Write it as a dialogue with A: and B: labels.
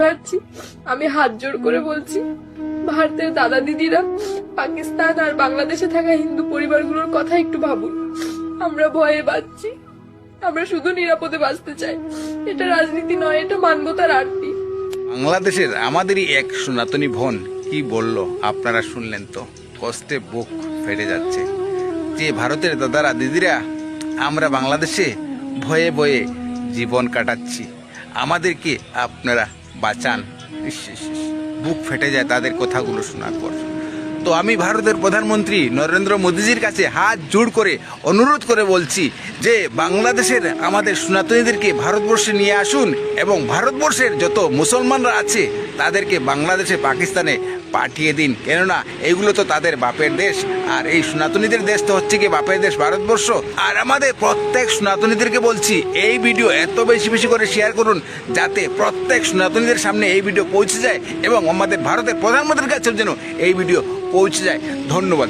A: পারছি আমি হাত জোর করে বলছি, ভারতের দাদা দিদিরা, পাকিস্তান আর বাংলাদেশে থাকা হিন্দু পরিবারগুলোর কথা একটু ভাবুন। আমরা ভয়ে বাঁচছি। আমরা শুধু নিরাপদে বাঁচতে চাই। এটা রাজনীতি নয়, এটা মানবতার আরতি।
B: বাংলাদেশের আমাদেরই এক সনাতনী বোন কি বলল, আপনারা শুনলেন তো? কষ্টে বুক ফেটে যাচ্ছে। যে ভারতের দাদারা, দিদিরা, আমরা বাংলাদেশে ভয়ে ভয়ে জীবন কাটাচ্ছি। আমাদেরকে আপনারা বাঁচান ইস। বুক ফেটে যায় তাদের কথাগুলো শোনার পর তো আমি ভারতের প্রধানমন্ত্রী নরেন্দ্র মোদীজির কাছে হাত জোড় করে অনুরোধ করে বলছি যে বাংলাদেশের আমাদের সনাতনীদেরকে ভারতবর্ষে নিয়ে আসুন এবং ভারতবর্ষের যত মুসলমানরা আছে তাদেরকে বাংলাদেশে, পাকিস্তানে পাঠিয়ে দিন। কেননা এগুলো তো তাদের বাপের দেশ। আর এই সনাতনীদের দেশ তো হচ্ছে কি বাপের দেশ ভারতবর্ষ। আর আমাদের প্রত্যেক সনাতনীদেরকে বলছি, এই ভিডিও এত বেশি বেশি করে শেয়ার করুন, যাতে প্রত্যেক সনাতনীদের সামনে এই ভিডিও পৌঁছে যায় এবং আমাদের ভারতের প্রধানমন্ত্রীর কাছেও যেন এই ভিডিও পৌঁছে যায়। ধন্যবাদ।